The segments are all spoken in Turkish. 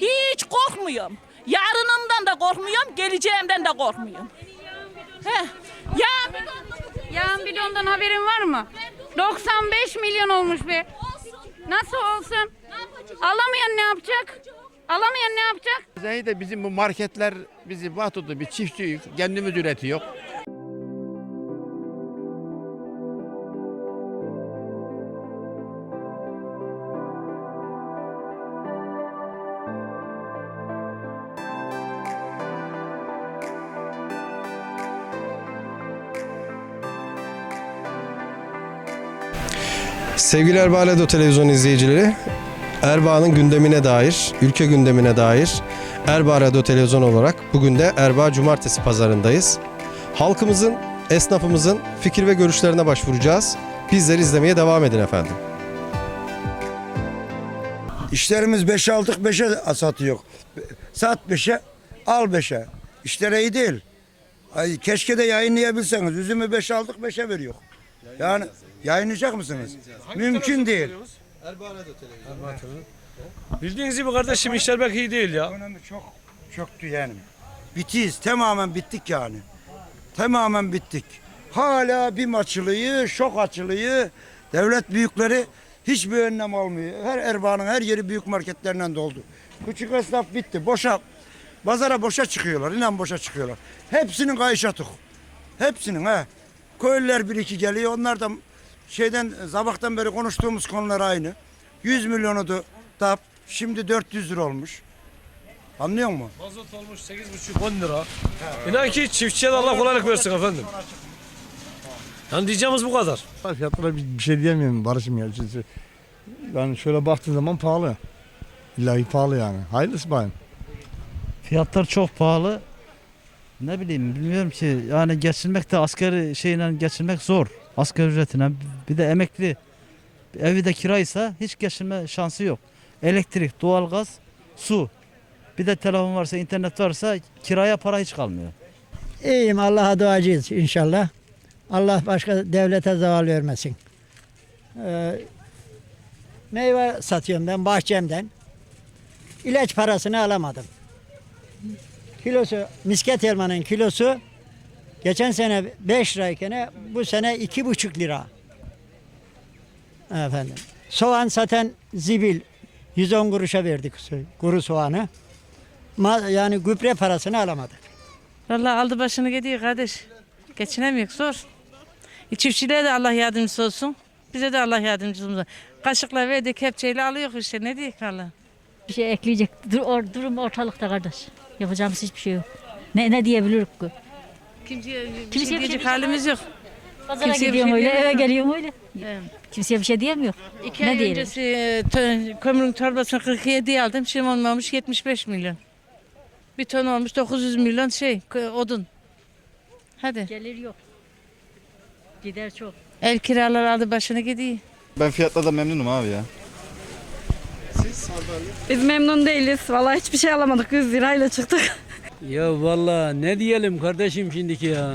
Hiç korkmuyorum. Yarınımdan da korkmuyorum, geleceğimden de korkmuyorum. He. Ya Yağın bidondan haberin var mı? 95 milyon olmuş be. Nasıl olsun? Alamayan ne yapacak? Alamayan ne yapacak? Zaten de bizim bu marketler bizi batutu bir çiftçi kendimiz üretiyor. Sevgili Erbaa Aledo televizyon izleyicileri, Erbaa'nın gündemine dair, ülke gündemine dair Erbaa Radyo Televizyon olarak bugün de Erbaa Cumartesi pazarındayız. Halkımızın, esnafımızın fikir ve görüşlerine başvuracağız. Bizleri izlemeye devam edin efendim. İşlerimiz 5 aldık 5'e satıyor. Sat 5'e al 5'e. İşler iyi değil. Ay, keşke de yayınlayabilseniz. Üzümü 5 aldık 5'e veriyor. Yani yayınlayacak mısınız? Mümkün değil. Bildiğiniz gibi kardeşim işler belki iyi değil ya. Ekonomi çok çöktü yani. Bitiyiz. Tamamen bittik yani. Tamamen bittik. Hala BİM açılıyı, şok açılıyı. Devlet büyükleri hiçbir önlem almıyor. Her Erbaa'nın her yeri büyük marketlerinden doldu. Küçük esnaf bitti. Boşa, pazara boşa çıkıyorlar. İnan boşa çıkıyorlar. Hepsinin kayışa tuk. Hepsinin he. Köylüler bir iki geliyor. Onlar da şeyden sabahtan beri konuştuğumuz konular aynı. 100 milyonu da tap. Şimdi 400 lira olmuş. Anlıyor musun? Mazot olmuş 8,5 10 lira. İnan ki çiftçiye de Allah kolaylık versin efendim. Yani diyeceğimiz bu kadar. Fiyatlara bir bir şey diyemiyorum Barış'ım ya. Çünkü Yani şöyle baktığın zaman pahalı. İllahi pahalı yani. Hayırlısı bayım. Fiyatlar çok pahalı. Ne bileyim bilmiyorum ki yani geçinmek de asgari şeyle geçinmek zor. Asgari ücretine bir de emekli evi de kiraysa hiç geçinme şansı yok. Elektrik, doğalgaz, su. Bir de telefon varsa, internet varsa kiraya para hiç kalmıyor. İyiyim Allah'a duacıyız inşallah. Allah başka devlete zeval vermesin. Ee, meyve satıyorum ben bahçemden. İlaç parasını alamadım. Kilosu, misket elmanın kilosu geçen sene 5 lirayken bu sene iki buçuk lira. Efendim. Soğan zaten zibil 110 kuruşa verdik kuru soğanı. Yani gübre parasını alamadık. Vallahi aldı başını gidiyor kardeş. Geçinemiyor zor. E, çiftçiliğe de Allah yardımcısı olsun. Bize de Allah yardımcısı olsun. Kaşıkla verdik kepçeyle alıyor işte ne diyeyim Allah. Bir şey ekleyecek dur, or- durum ortalıkta kardeş. Yapacağımız hiçbir şey yok. Ne ne diyebiliriz ki? Kimseye bir Kimseye bir şey şey diyecek halimiz yok. Pazara Kimseye bir gidiyorum şey öyle, eve diyemem. geliyorum öyle. Evet. Kimseye bir şey diyemiyor. İki Ne ay diyelim? öncesi e, tö- kömürün torbasını 47 aldım. Şimdi olmamış 75 milyon. Bir ton olmuş 900 milyon şey odun. Hadi. Gelir yok. Gider çok. El kiralar aldı başını gidiyor. Ben fiyatlardan memnunum abi ya. Biz memnun değiliz. Vallahi hiçbir şey alamadık. 100 lirayla çıktık. Ya vallahi ne diyelim kardeşim şimdiki ya.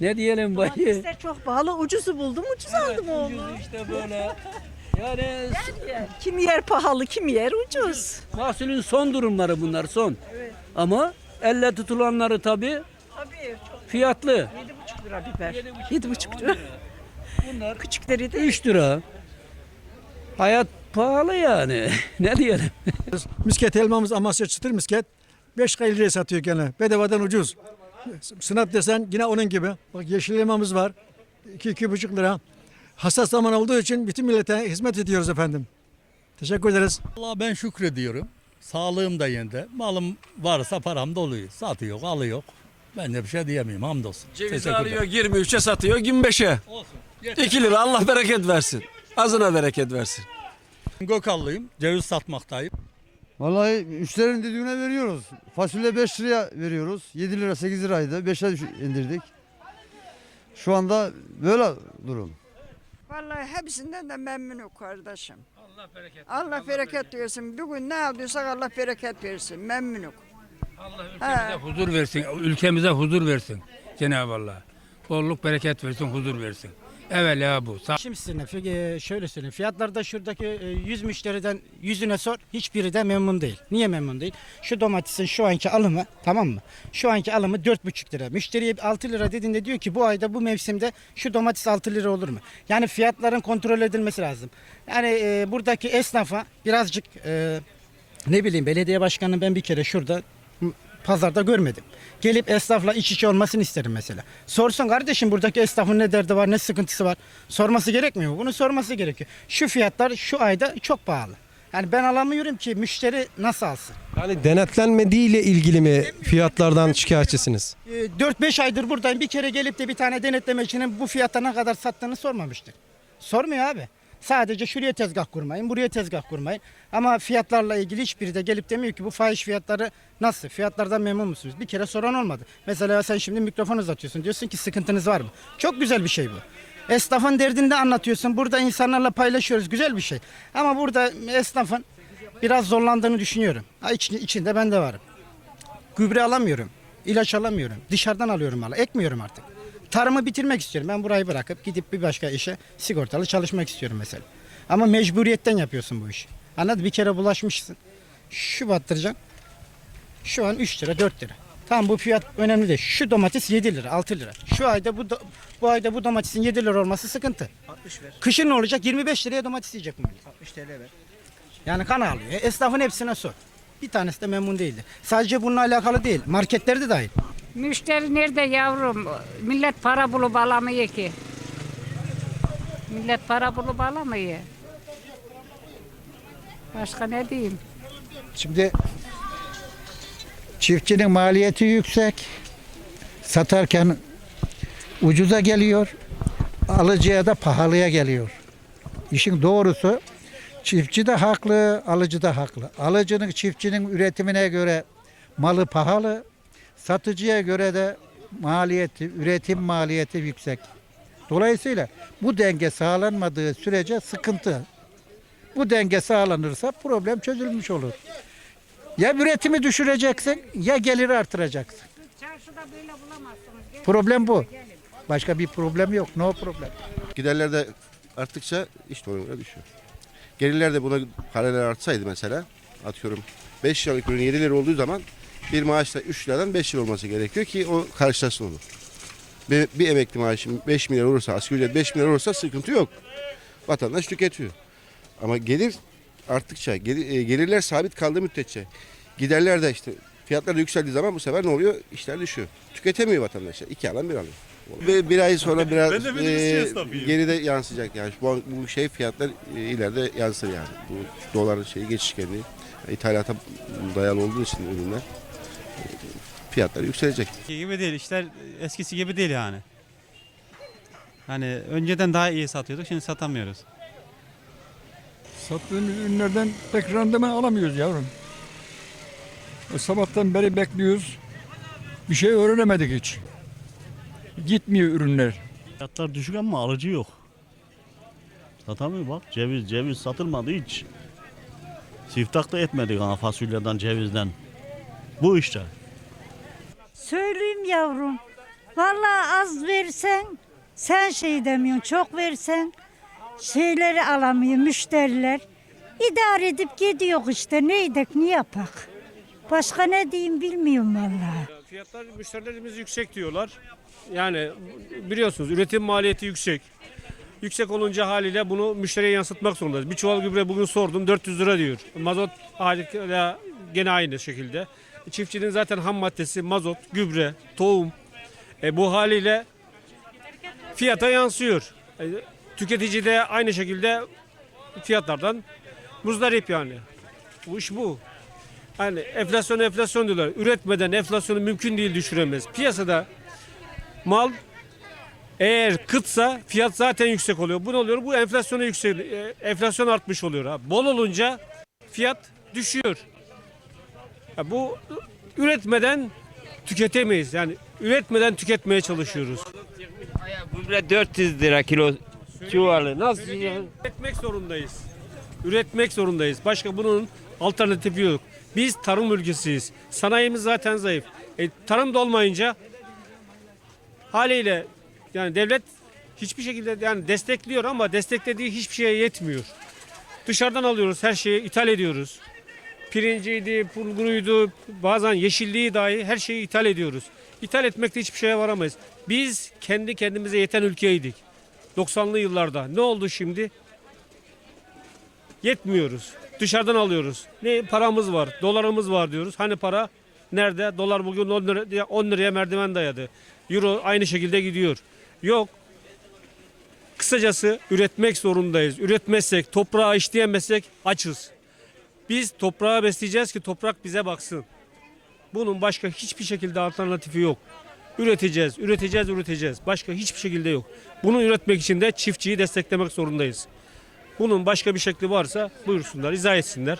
Ne diyelim bayı. çok pahalı, ucuzu buldum, ucuz aldım oğlum. işte böyle. Yani Kim yer pahalı, kim yer ucuz. Mahsulün son durumları bunlar son. Ama elle tutulanları tabii Tabii çok fiyatlı. 7,5 lira biber. 7,5 lira. Bunlar Küçükleri de 3 lira. Hayat pahalı yani. ne diyelim? Misket elmamız Amasya çıtır misket. 5 liraya satıyor gene. Bedavadan ucuz. Sınat desen yine onun gibi. Bak yeşil elmamız var. 2-2,5 lira. Hassas zaman olduğu için bütün millete hizmet ediyoruz efendim. Teşekkür ederiz. Allah ben şükrediyorum. Sağlığım da yerinde. Malım varsa param da oluyor. Satıyor, alıyor. Ben de bir şey diyemeyim hamdolsun. Cevizi alıyor 23'e satıyor 25'e. 2 lira Allah bereket versin. Azına bereket versin. Gökallıyım. Ceviz satmaktayım. Vallahi müşterinin dediğine veriyoruz. Fasulye 5 liraya veriyoruz. 7 lira 8 liraydı. 5'e düş- indirdik. Şu anda böyle durum. Vallahi hepsinden de memnunum kardeşim. Allah bereket versin. Bugün ne aldıysak Allah bereket versin. Memnunum. Ülkemize huzur versin. Ülkemize huzur versin. Cenab-ı Allah. Bolluk bereket versin, huzur versin. Evvela bu. Şimdi sizinle fi- e, şöyle söyleyeyim. Fiyatlarda şuradaki e, 100 müşteriden yüzüne sor. Hiçbiri de memnun değil. Niye memnun değil? Şu domatesin şu anki alımı tamam mı? Şu anki alımı 4,5 lira. Müşteriye 6 lira dediğinde diyor ki bu ayda bu mevsimde şu domates 6 lira olur mu? Yani fiyatların kontrol edilmesi lazım. Yani e, buradaki esnafa birazcık e, ne bileyim belediye başkanını ben bir kere şurada pazarda görmedim. Gelip esnafla iç içe olmasını isterim mesela. Sorsun kardeşim buradaki esnafın ne derdi var ne sıkıntısı var. Sorması gerekmiyor mu? Bunu sorması gerekiyor. Şu fiyatlar şu ayda çok pahalı. Yani ben alamıyorum ki müşteri nasıl alsın? Yani denetlenmediğiyle ilgili mi fiyatlardan şikayetçisiniz? Ee, 4-5 aydır buradayım. Bir kere gelip de bir tane denetlemecinin bu fiyata ne kadar sattığını sormamıştır. Sormuyor abi. Sadece şuraya tezgah kurmayın, buraya tezgah kurmayın. Ama fiyatlarla ilgili hiçbiri de gelip demiyor ki bu fahiş fiyatları nasıl? Fiyatlardan memnun musunuz? Bir kere soran olmadı. Mesela sen şimdi mikrofon uzatıyorsun. Diyorsun ki sıkıntınız var mı? Çok güzel bir şey bu. Esnafın derdini de anlatıyorsun. Burada insanlarla paylaşıyoruz. Güzel bir şey. Ama burada esnafın biraz zorlandığını düşünüyorum. Ha, iç- içinde ben de varım. Gübre alamıyorum. ilaç alamıyorum. Dışarıdan alıyorum malı. Ekmiyorum artık. Tarımı bitirmek istiyorum. Ben burayı bırakıp gidip bir başka işe sigortalı çalışmak istiyorum mesela. Ama mecburiyetten yapıyorsun bu işi. Anladın? Bir kere bulaşmışsın. Şu battıracaksın. Şu an 3 lira 4 lira. Tamam bu fiyat önemli değil. Şu domates 7 lira 6 lira. Şu ayda bu do- bu ayda bu domatesin 7 lira olması sıkıntı. 60 ver. Kışın ne olacak? 25 liraya domates yiyecek millet. 60 TL ver. Yani kan ağlıyor. E, Esnafın hepsine sor. Bir tanesi de memnun değildi. Sadece bununla alakalı değil. Marketler de dahil. Müşteri nerede yavrum? Millet para bulup alamıyor ki. Millet para bulup alamıyor. Başka ne diyeyim? Şimdi çiftçinin maliyeti yüksek. Satarken ucuza geliyor. Alıcıya da pahalıya geliyor. İşin doğrusu çiftçi de haklı, alıcı da haklı. Alıcının çiftçinin üretimine göre malı pahalı, satıcıya göre de maliyeti, üretim maliyeti yüksek. Dolayısıyla bu denge sağlanmadığı sürece sıkıntı. Bu denge sağlanırsa problem çözülmüş olur. Ya üretimi düşüreceksin ya geliri artıracaksın. Çarşıda böyle bulamazsınız. Problem bu. Başka bir problem yok. No problem. Giderler de arttıkça iş doğruluğuna düşüyor. Gelirler de buna paralel artsaydı mesela atıyorum 5 liralık ürün 7 lira olduğu zaman bir maaşla 3 liradan 5 lira olması gerekiyor ki o karşılasın onu. Bir, bir emekli maaşı 5 milyar olursa, asgari ücret 5 milyar olursa sıkıntı yok. Vatandaş tüketiyor. Ama gelir arttıkça, gelir- e, gelirler sabit kaldığı müddetçe, giderler de işte fiyatlar da yükseldiği zaman bu sefer ne oluyor? İşler düşüyor. Tüketemiyor vatandaş. İki alan bir alıyor. Ve bir ay sonra biraz Ben de minibüsçü e, geride yansıyacak yani. Bu, bu şey fiyatlar e, ileride yansır yani. Bu dolar şeyi geçişkenliği ithalata dayalı olduğu için ürünler fiyatlar yükselecek. gibi değil. işler eskisi gibi değil yani. Hani önceden daha iyi satıyorduk şimdi satamıyoruz. Sattığımız ürünlerden pek randıman alamıyoruz yavrum. E, Sabahtan beri bekliyoruz. Bir şey öğrenemedik hiç. Gitmiyor ürünler. Fiyatlar düşük ama alıcı yok. Satamıyor bak ceviz ceviz satılmadı hiç. Siftah da etmedik ana fasulyeden cevizden. Bu işte. Söyleyeyim yavrum. Vallahi az versen sen şey demiyorsun. Çok versen şeyleri alamıyor müşteriler. İdare edip gidiyor işte. Ne edek ne yapak? Başka ne diyeyim bilmiyorum vallahi. Fiyatlar müşterilerimiz yüksek diyorlar. Yani biliyorsunuz üretim maliyeti yüksek. Yüksek olunca haliyle bunu müşteriye yansıtmak zorundayız. Bir çuval gübre bugün sordum 400 lira diyor. Mazot haliyle gene aynı şekilde. Çiftçinin zaten ham maddesi mazot, gübre, tohum. E, bu haliyle fiyata yansıyor. E, tüketici de aynı şekilde fiyatlardan muzdarip yani. Bu iş bu. Hani enflasyon enflasyon diyorlar. Üretmeden enflasyonu mümkün değil düşüremez. Piyasada mal eğer kıtsa fiyat zaten yüksek oluyor. Bu ne oluyor? Bu enflasyona yüksek e, enflasyon artmış oluyor. Bol olunca fiyat düşüyor. Bu üretmeden tüketemeyiz. Yani üretmeden tüketmeye çalışıyoruz. Gübre 400 lira kilo çuvalı. Nasıl Üretmek zorundayız. Üretmek zorundayız. Başka bunun alternatifi yok. Biz tarım ülkesiyiz. Sanayimiz zaten zayıf. E, tarım da olmayınca haliyle yani devlet hiçbir şekilde yani destekliyor ama desteklediği hiçbir şeye yetmiyor. Dışarıdan alıyoruz her şeyi ithal ediyoruz. Pirinciydi, bulguruydu, bazen yeşilliği dahi her şeyi ithal ediyoruz. İthal etmekte hiçbir şeye varamayız. Biz kendi kendimize yeten ülkeydik. 90'lı yıllarda. Ne oldu şimdi? Yetmiyoruz. Dışarıdan alıyoruz. Ne paramız var, dolarımız var diyoruz. Hani para nerede? Dolar bugün 10 liraya, 10 liraya merdiven dayadı. Euro aynı şekilde gidiyor. Yok. Kısacası üretmek zorundayız. Üretmezsek, toprağı işleyemezsek açız. Biz toprağı besleyeceğiz ki toprak bize baksın. Bunun başka hiçbir şekilde alternatifi yok. Üreteceğiz, üreteceğiz, üreteceğiz. Başka hiçbir şekilde yok. Bunu üretmek için de çiftçiyi desteklemek zorundayız. Bunun başka bir şekli varsa buyursunlar, izah etsinler.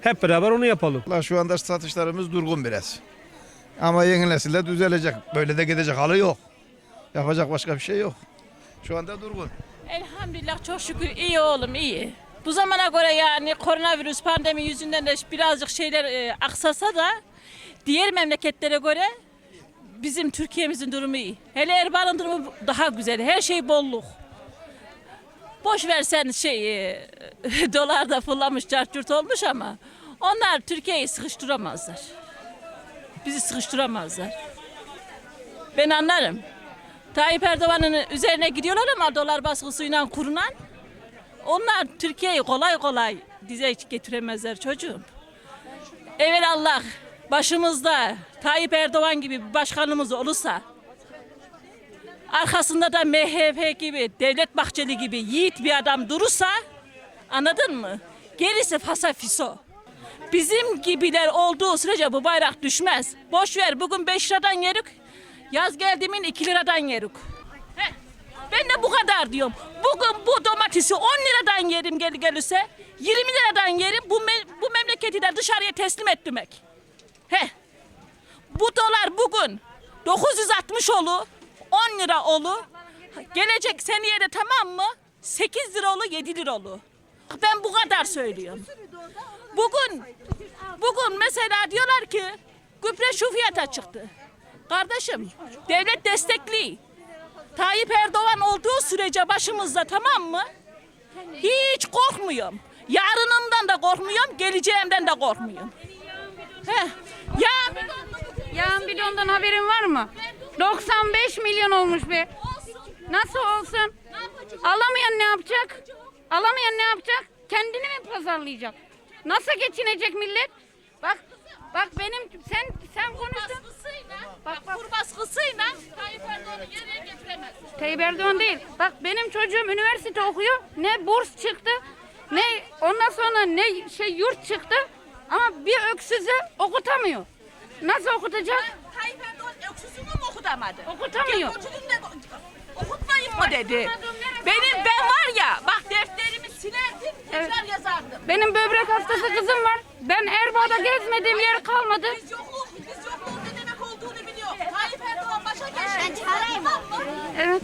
Hep beraber onu yapalım. Şu anda satışlarımız durgun biraz. Ama yeni nesilde düzelecek. Böyle de gidecek halı yok. Yapacak başka bir şey yok. Şu anda durgun. Elhamdülillah çok şükür iyi oğlum iyi. Bu zamana göre yani koronavirüs pandemi yüzünden de birazcık şeyler e, aksasa da diğer memleketlere göre bizim Türkiye'mizin durumu iyi. Hele Erbaa'nın durumu daha güzel. Her şey bolluk. Boş versen şey e, dolar da fırlamış çarçurt olmuş ama onlar Türkiye'yi sıkıştıramazlar. Bizi sıkıştıramazlar. Ben anlarım. Tayyip Erdoğan'ın üzerine gidiyorlar ama dolar baskısıyla kurunan onlar Türkiye'yi kolay kolay dize getiremezler çocuğum. Evet Allah başımızda Tayyip Erdoğan gibi bir başkanımız olursa arkasında da MHP gibi Devlet Bahçeli gibi yiğit bir adam durursa anladın mı? Gerisi fasa fiso. Bizim gibiler olduğu sürece bu bayrak düşmez. Boş ver bugün 5 liradan yerik. Yaz geldiğimin 2 liradan yerik. Ben de bu kadar diyorum. Bugün bu domatesi 10 liradan yerim gel gelirse 20 liradan yerim bu, me- bu memleketi de dışarıya teslim et demek. He. Bu dolar bugün 960 olu 10 lira olu. Gelecek seneye de tamam mı? 8 lira olu 7 lira olu. Ben bu kadar söylüyorum. Bugün bugün mesela diyorlar ki gübre şu fiyata çıktı. Kardeşim devlet destekli. Tayyip Erdoğan olduğu sürece başımızda tamam mı? Hiç korkmuyorum. Yarınımdan da korkmuyorum, geleceğimden de korkmuyorum. Heh. Ya Yağın bidondan haberin var mı? 95 milyon olmuş be. Nasıl olsun? Alamayan ne yapacak? Alamayan ne yapacak? Kendini mi pazarlayacak? Nasıl geçinecek millet? Bak bak benim sen sen konuştun. bak, bak kur baskısıyla Tayyip Erdoğan'ı geriye getiremez. Tayyip Erdoğan değil. Bak benim çocuğum üniversite okuyor. Ne burs çıktı, ne ondan sonra ne şey yurt çıktı. Ama bir öksüzü okutamıyor. Nasıl okutacak? Tayyip Erdoğan öksüzünü mü okutamadı? Okutamıyor. Okutmayın mı dedi. Benim ben var ya bak defterimi silerdim tekrar yazardım. Benim böbrek hastası kızım var. Ben Erbaa'da gezmediğim yer kalmadı. Biz yokluk, biz yokluğun ne demek olduğunu biliyoruz. Tayyip Erdoğan başa geçti. Ben mı? Evet.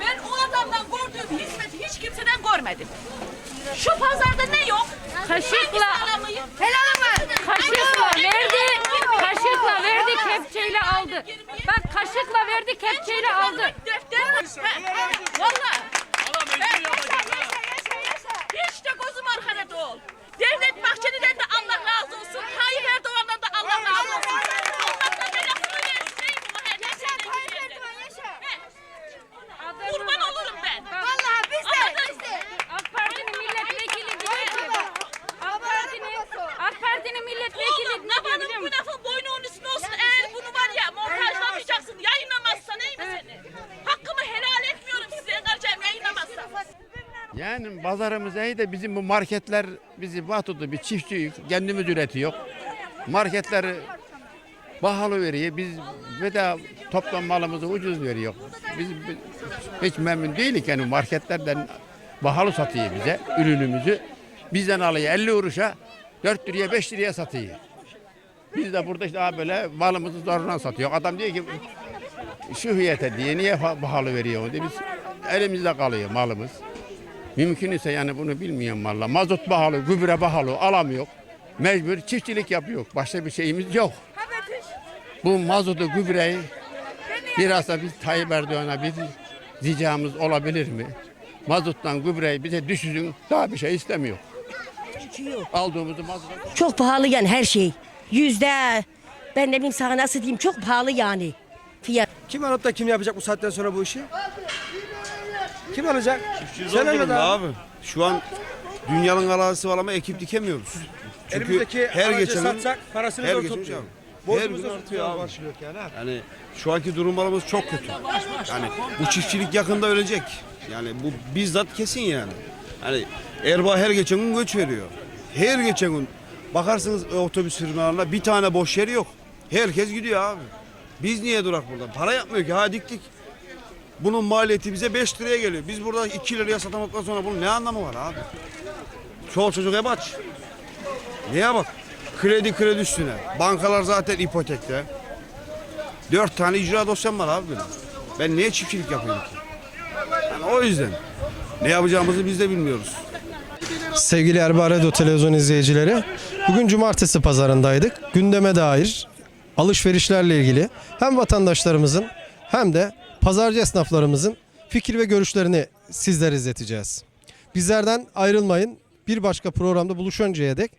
Ben o adamdan gördüğüm hizmeti hiç kimseden görmedim. Şu pazarda ne yok? Kaşıkla Hangisi alamayım? kaşıkla verdi. Kaşıkla verdi kepçeyle aldı. Bak kaşıkla verdi kepçeyle aldı. Defter Valla. Hiç de gözüm arkada ol. Devlet Bahçeli'den de Allah razı olsun. Tayyip Erdoğan'dan da Allah razı olsun. Allah da belasını versin. Ey bu her He. Kurban olurum ben. Vallahi biz de. AK Parti'nin milletvekili diyor ki. AK Parti'nin AK Parti'nin milletvekili Oğlum ne diyor lafanın biliyor bu musun? lafın boynunun üstüne olsun. Eğer bunu var ya montajlamayacaksın. Yayınlamazsan iyi mi seni? Hakkımı helal etmiyorum size. Karıcığım yayınlamazsan. Yani pazarımız iyi de bizim bu marketler bizi batutu bir çiftçiyiz. Kendimiz üretiyor. Marketler pahalı veriyor. Biz ve de toplam malımızı ucuz veriyor. Biz hiç memnun değiliz yani marketlerden pahalı satıyor bize ürünümüzü. Bizden alıyor 50 kuruşa 4 liraya 5 liraya satıyor. Biz de burada işte daha böyle malımızı zorla satıyor. Adam diyor ki şu fiyata diye niye pahalı veriyor diye biz elimizde kalıyor malımız. Mümkün ise yani bunu bilmiyorum valla. Mazot pahalı, gübre pahalı, alamıyor. Mecbur çiftçilik yapıyor. Başka bir şeyimiz yok. Bu mazotu, gübreyi biraz da biz Tayyip Erdoğan'a biz ricamız olabilir mi? Mazottan gübreyi bize düşüzün daha bir şey istemiyor. Aldığımızı mazot Çok pahalı yani her şey. Yüzde ben ne bileyim sana nasıl diyeyim çok pahalı yani. Fiyat. Kim alıp da kim yapacak bu saatten sonra bu işi? Kim alacak? Zor Sen durumda abi. abi. Şu an dünyanın arazisi var ama ekip dikemiyoruz. Çünkü Elimizdeki her geçen gün satsak parasını her zor geçen gün her Borcumuzu gün da artıyor abi. karşılıyor yani abi. Yani şu anki durumlarımız çok kötü. Yani bu çiftçilik yakında ölecek. Yani bu bizzat kesin yani. Hani Erbaa her geçen gün göç veriyor. Her geçen gün bakarsınız otobüs firmalarına bir tane boş yer yok. Herkes gidiyor abi. Biz niye durak burada? Para yapmıyor ki. Ha diktik. Bunun maliyeti bize 5 liraya geliyor. Biz burada 2 liraya satamadıktan sonra bunun ne anlamı var abi? Çoğu çocuk hep aç. Neye bak? Kredi kredi üstüne. Bankalar zaten ipotekte. Dört tane icra dosyam var abi benim. Ben niye çiftçilik yapayım ki? Yani o yüzden. Ne yapacağımızı biz de bilmiyoruz. Sevgili Erbaa Radyo Televizyon izleyicileri, bugün cumartesi pazarındaydık. Gündeme dair alışverişlerle ilgili hem vatandaşlarımızın hem de pazarcı esnaflarımızın fikir ve görüşlerini sizlere izleteceğiz. Bizlerden ayrılmayın. Bir başka programda buluşuncaya dek